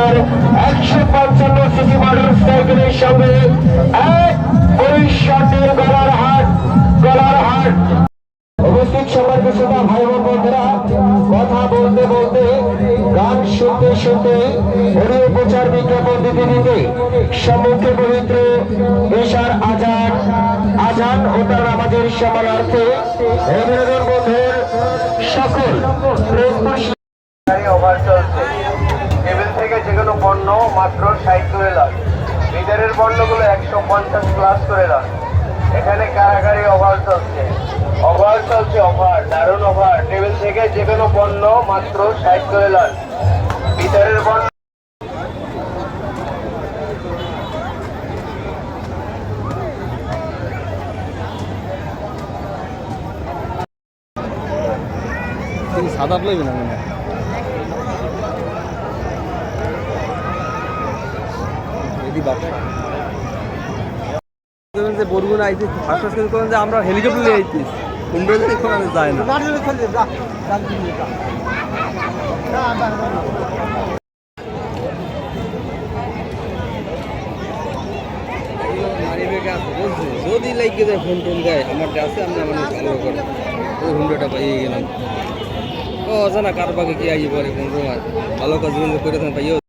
জিন্সাল একশো পঞ্চান্ন CC motor সাইকেলের সঙ্গে এক পরিষ্কার গলার হাট গলার হাট। উপস্থিত সবার কিছুটা ভাই বন্ধুরা কথা বলতে বলতে, গান শুনতে শুনতে অডিও প্রচার বিজ্ঞাপন দিতে দিতে সম্মুখে পবিত্র এশার আজান আজান ও তার আমাদের সমানার্থে বিনোদন বন্ধুর সকল প্রেমপুরী ওভার টেবিল থেকে যে কোনো পণ্য মাত্র ষাট করে লাখ লিটারের পণ্যগুলো একশো পঞ্চাশ প্লাস করে লাখ এখানে কারাগারি ওভার চলছে। ওভার চলছে ওভার দারুণ ওভার টেবিল থেকে যে কোনো পণ্য মাত্র ষাট করে লাখ লিটারের পণ্য সাদা লইবে না বাপ যে বরগুনা আইতে ফার্স্ট করেন যে আমরা হেলিকপ্টার নিয়ে আইতিস কুমড়ো এখন আমি যায় না। যদি লাইকে যায় ফোন টোন দেয় আমার আছে আমি আমার ভালো করে ওই হুন্ডাটা পাইয়ে গেলাম। ও জানা কার বাগে কি আইয়ে পরে কোন সময় ভালো কাজ করে করেছেন পাইও